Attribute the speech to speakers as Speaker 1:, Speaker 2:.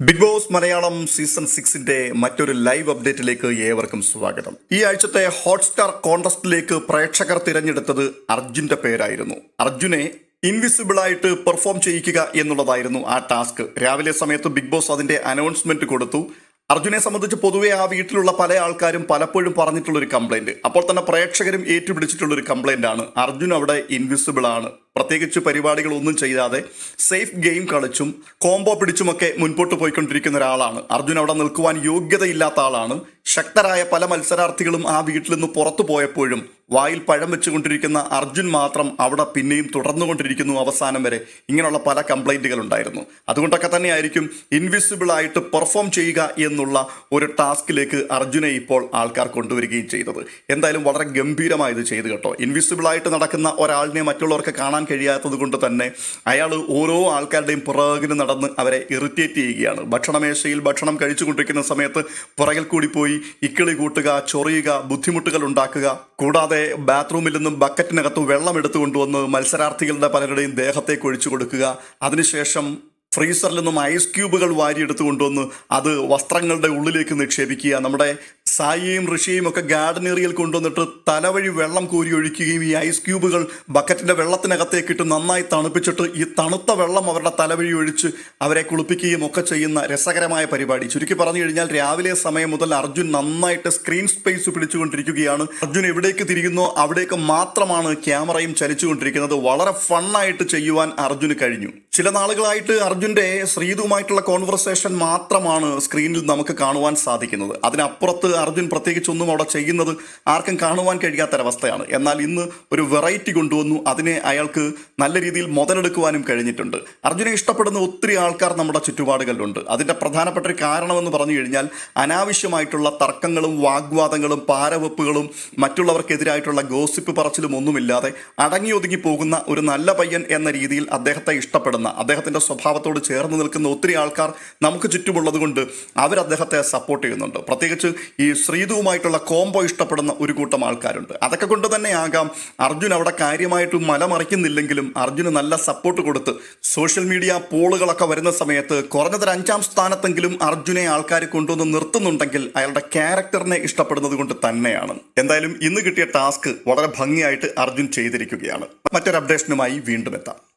Speaker 1: Big boss Malayalam season സിക്സിന്റെ മറ്റൊരു live അപ്ഡേറ്റിലേക്ക് ഏവർക്കും സ്വാഗതം. ഈ ആഴ്ചത്തെ ഹോട്ട്സ്റ്റാർ കോൺടസ്റ്റിലേക്ക് പ്രേക്ഷകർ തിരഞ്ഞെടുത്തത് അർജുന്റെ പേരായിരുന്നു. അർജുനെ ഇൻവിസിബിൾ ആയിട്ട് പെർഫോം ചെയ്യിക്കുക എന്നുള്ളതായിരുന്നു ആ ടാസ്ക് രാവിലെ സമയത്ത് ബിഗ് ബോസ് അതിന്റെ അനൗൺസ്മെന്റ് കൊടുത്തു. അർജുനെ സംബന്ധിച്ച് പൊതുവെ ആ വീട്ടിലുള്ള പല ആൾക്കാരും പലപ്പോഴും പറഞ്ഞിട്ടുള്ള ഒരു കംപ്ലൈന്റ് അപ്പോൾ തന്നെ പ്രേക്ഷകരും ഏറ്റുപിടിച്ചിട്ടുള്ള ഒരു കംപ്ലൈന്റ് ആണ്. അർജുൻ അവിടെ ഇൻവിസിബിൾ ആണ്. പ്രത്യേകിച്ച് പരിപാടികളൊന്നും ചെയ്യാതെ സേഫ് ഗെയിം കളിച്ചും കോംബോ പിടിച്ചുമൊക്കെ മുൻപോട്ട് പോയിക്കൊണ്ടിരിക്കുന്ന ഒരാളാണ്. അർജുൻ അവിടെ നിൽക്കുവാൻ യോഗ്യതയില്ലാത്ത ആളാണ്. ശക്തരായ പല മത്സരാർത്ഥികളും ആ വീട്ടിൽ നിന്ന് പുറത്തു പോയപ്പോഴും വായിൽ പഴം വെച്ചുകൊണ്ടിരിക്കുന്ന അർജുൻ മാത്രം അവിടെ പിന്നെയും തുടർന്നുകൊണ്ടിരിക്കുന്നു അവസാനം വരെ. ഇങ്ങനെയുള്ള പല കംപ്ലൈന്റുകൾ ഉണ്ടായിരുന്നു. അതുകൊണ്ടൊക്കെ തന്നെയായിരിക്കും ഇൻവിസിബിൾ ആയിട്ട് പെർഫോം ചെയ്യുക എന്നുള്ള ഒരു ടാസ്കിലേക്ക് അർജുനെ ഇപ്പോൾ ആൾക്കാർ കൊണ്ടുവരികയും ചെയ്തത്. എന്തായാലും വളരെ ഗംഭീരമായി ഇത് ചെയ്തു കേട്ടോ. ഇൻവിസിബിൾ ആയിട്ട് നടക്കുന്ന ഒരാളിനെ മറ്റുള്ളവർക്ക് കാണാൻ കഴിയാത്തത് കൊണ്ട് തന്നെ അയാൾ ഓരോ ആൾക്കാരുടെയും പുറകിന് നടന്ന് അവരെ ഇറിറ്റേറ്റ് ചെയ്യുകയാണ്. ഭക്ഷണമേശയിൽ ഭക്ഷണം കഴിച്ചുകൊണ്ടിരിക്കുന്ന സമയത്ത് പുറകിൽ കൂടി പോയി ഇക്കിളി കൂട്ടുക ചൊറിയുക ബുദ്ധിമുട്ടുകൾ ഉണ്ടാക്കുക കൂടാതെ ബാത്റൂമിൽ നിന്നും ബക്കറ്റിനകത്ത് വെള്ളം എടുത്തു കൊണ്ടുവന്ന് മത്സരാർത്ഥികളുടെ പലരുടെയും ദേഹത്തേക്ക് ഒഴിച്ചു കൊടുക്കുക. അതിനുശേഷം ഫ്രീസറിൽ നിന്നും ഐസ് ക്യൂബുകൾ വാരിയെടുത്ത് കൊണ്ടുവന്ന് അത് വസ്ത്രങ്ങളുടെ ഉള്ളിലേക്ക് നിക്ഷേപിക്കുക. നമ്മുടെ സായിയും ഋഷിയും ഒക്കെ ഗാർഡൻ കൊണ്ടുവന്നിട്ട് തലവഴി വെള്ളം കോരി ഒഴിക്കുകയും ഈ ഐസ് ക്യൂബുകൾ ബക്കറ്റിന്റെ വെള്ളത്തിനകത്തേക്ക് ഇട്ട് നന്നായി തണുപ്പിച്ചിട്ട് ഈ തണുത്ത വെള്ളം അവരുടെ തലവഴി ഒഴിച്ച് അവരെ കുളിപ്പിക്കുകയും ഒക്കെ ചെയ്യുന്ന രസകരമായ പരിപാടി. ചുരുക്കി പറഞ്ഞു കഴിഞ്ഞാൽ രാവിലെ സമയം മുതൽ അർജുൻ നന്നായിട്ട് സ്ക്രീൻ സ്പേസ് പിടിച്ചുകൊണ്ടിരിക്കുകയാണ്. അർജുൻ എവിടേക്ക് തിരിയുന്നോ അവിടേക്ക് മാത്രമാണ് ക്യാമറയും ചലിച്ചുകൊണ്ടിരിക്കുന്നത്. വളരെ ഫണ്ണായിട്ട് ചെയ്യുവാൻ അർജുന് കഴിഞ്ഞു. ചില നാളുകളായിട്ട് അർജുന്റെ ശ്രീതുമായിട്ടുള്ള കോൺവെർസേഷൻ മാത്രമാണ് സ്ക്രീനിൽ നമുക്ക് കാണുവാൻ സാധിക്കുന്നത്. അതിനപ്പുറത്ത് അർജുൻ പ്രത്യേകിച്ച് ഒന്നും അവിടെ ചെയ്യുന്നത് ആർക്കും കാണുവാൻ കഴിയാത്തൊരവസ്ഥയാണ്. എന്നാൽ ഇന്ന് ഒരു വെറൈറ്റി കൊണ്ടുവന്നു. അതിനെ അയാൾക്ക് നല്ല രീതിയിൽ മുതലെടുക്കുവാനും കഴിഞ്ഞിട്ടുണ്ട്. അർജുനെ ഇഷ്ടപ്പെടുന്ന ഒത്തിരി ആൾക്കാർ നമ്മുടെ ചുറ്റുപാടുകളിലുണ്ട്. അതിന്റെ പ്രധാനപ്പെട്ട ഒരു കാരണമെന്ന് പറഞ്ഞു കഴിഞ്ഞാൽ അനാവശ്യമായിട്ടുള്ള തർക്കങ്ങളും വാഗ്വാദങ്ങളും പാരവെപ്പുകളും മറ്റുള്ളവർക്കെതിരായിട്ടുള്ള ഗോസിപ്പ് പറച്ചിലും ഒന്നുമില്ലാതെ അടങ്ങി ഒതുങ്ങി പോകുന്ന ഒരു നല്ല പയ്യൻ എന്ന രീതിയിൽ അദ്ദേഹത്തെ ഇഷ്ടപ്പെടുന്ന. അദ്ദേഹത്തിന്റെ സ്വഭാവത്തോട് ചേർന്ന് നിൽക്കുന്ന ഒത്തിരി ആൾക്കാർ നമുക്ക് ചുറ്റുമുള്ളത് കൊണ്ട് അവർ അദ്ദേഹത്തെ സപ്പോർട്ട് ചെയ്യുന്നുണ്ട്. പ്രത്യേകിച്ച് ഈ ശ്രീതുവുമായിട്ടുള്ള കോംബോ ഇഷ്ടപ്പെടുന്ന ഒരു കൂട്ടം ആൾക്കാരുണ്ട്. അതൊക്കെ കൊണ്ട് തന്നെ ആകാം അർജുൻ അവിടെ കാര്യമായിട്ട് മലമറിക്കുന്നില്ലെങ്കിലും അർജുന് നല്ല സപ്പോർട്ട് കൊടുത്ത് സോഷ്യൽ മീഡിയ പോളുകളൊക്കെ വരുന്ന സമയത്ത് കുറഞ്ഞതൊരു അഞ്ചാം സ്ഥാനത്തെങ്കിലും അർജുനെ ആൾക്കാർ കൊണ്ടുവന്ന് നിർത്തുന്നുണ്ടെങ്കിൽ അയാളുടെ ക്യാരക്ടറിനെ ഇഷ്ടപ്പെടുന്നത് കൊണ്ട് തന്നെയാണ്. എന്തായാലും ഇന്ന് കിട്ടിയ ടാസ്ക് വളരെ ഭംഗിയായിട്ട് അർജുൻ ചെയ്തിരിക്കുകയാണ്. മറ്റൊരു അപ്ഡേഷനുമായി വീണ്ടും എത്താം.